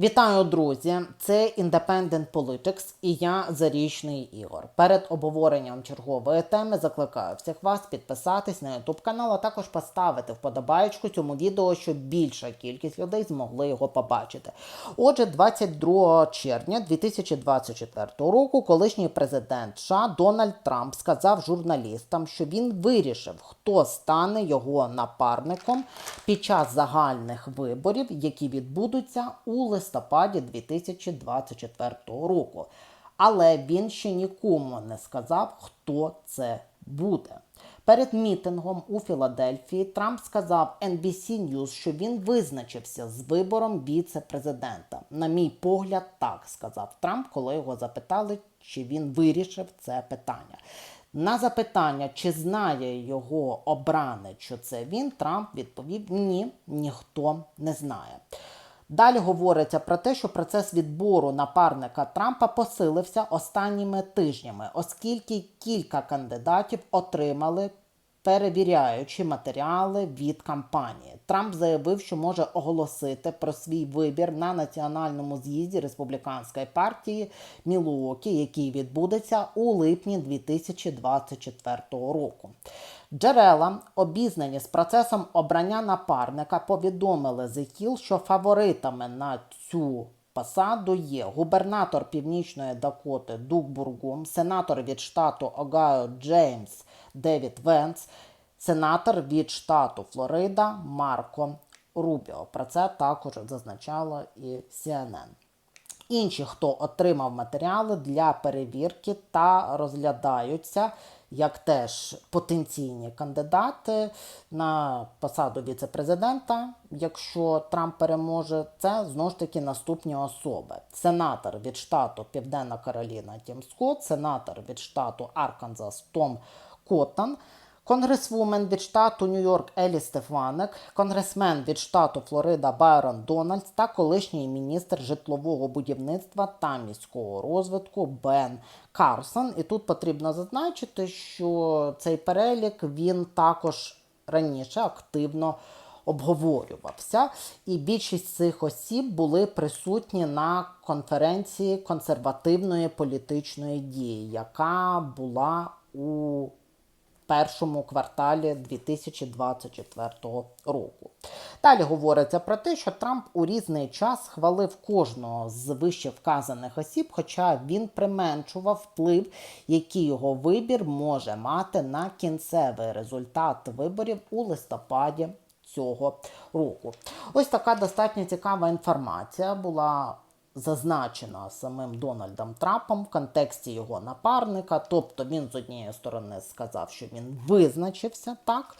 Вітаю, друзі! Це Independent Politics і я Зарічний Ігор. Перед обговоренням чергової теми закликаю всіх вас підписатись на YouTube канал, а також поставити вподобаєчку цьому відео, щоб більша кількість людей змогли його побачити. Отже, 22 червня 2024 року колишній президент США Дональд Трамп сказав журналістам, що він вирішив, хто стане його напарником під час загальних виборів, які відбудуться у листопаді 2024 року. Але він ще нікому не сказав, хто це буде. Перед мітингом у Філадельфії Трамп сказав NBC News, що він визначився з вибором віце-президента. На мій погляд, так сказав Трамп, коли його запитали, чи він вирішив це питання. На запитання, чи знає його обранець, що це він, Трамп відповів: ні, ніхто не знає. Далі говориться про те, що процес відбору напарника Трампа посилився останніми тижнями, оскільки кілька кандидатів отримали перевіряючи матеріали від кампанії. Трамп заявив, що може оголосити про свій вибір на національному з'їзді республіканської партії Мілуокі, який відбудеться у липні 2024 року. Джерела, обізнані з процесом обрання напарника, повідомили Hill, що фаворитами на цю посаду є губернатор Північної Дакоти Дук Бургум, сенатор від штату Огайо Джеймс Девід Венс, сенатор від штату Флорида Марко Рубіо. Про це також зазначало і CNN. Інші, хто отримав матеріали для перевірки та розглядаються як теж потенційні кандидати на посаду віце-президента, якщо Трамп переможе, це знову ж таки наступні особи: сенатор від штату Південна Кароліна Тім Скотт, сенатор від штату Арканзас Том Коттон, Конгресвумен від штату Нью-Йорк Елі Стефаник, конгресмен від штату Флорида Байрон Дональдс та колишній міністр житлового будівництва та міського розвитку Бен Карсон. І тут потрібно зазначити, що цей перелік він також раніше активно обговорювався, і більшість цих осіб були присутні на конференції консервативної політичної дії, яка була у першому кварталі 2024 року. Далі говориться про те, що Трамп у різний час хвалив кожного з вище вказаних осіб, хоча він применшував вплив, який його вибір може мати на кінцевий результат виборів у листопаді цього року. Ось така достатньо цікава інформація була зазначена самим Дональдом Трампом в контексті його напарника. Тобто він з однієї сторони сказав, що він визначився так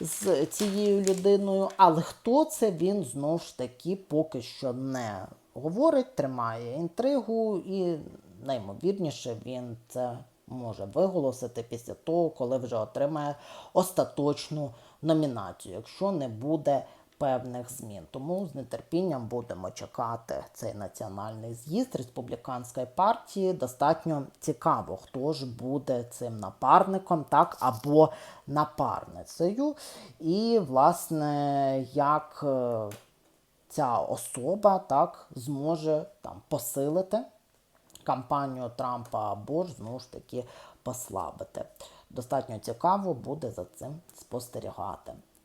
з цією людиною, але хто це він знову ж таки поки що не говорить, тримає інтригу, і наймовірніше він це може виголосити після того, коли вже отримає остаточну номінацію, якщо не буде певних змін. Тому з нетерпінням будемо чекати цей національний з'їзд республіканської партії. Достатньо цікаво, хто ж буде цим напарником, так або напарницею. І, власне, як е, ця особа так зможе там посилити кампанію Трампа або ж знову ж таки послабити. Достатньо цікаво буде за цим спостерігати.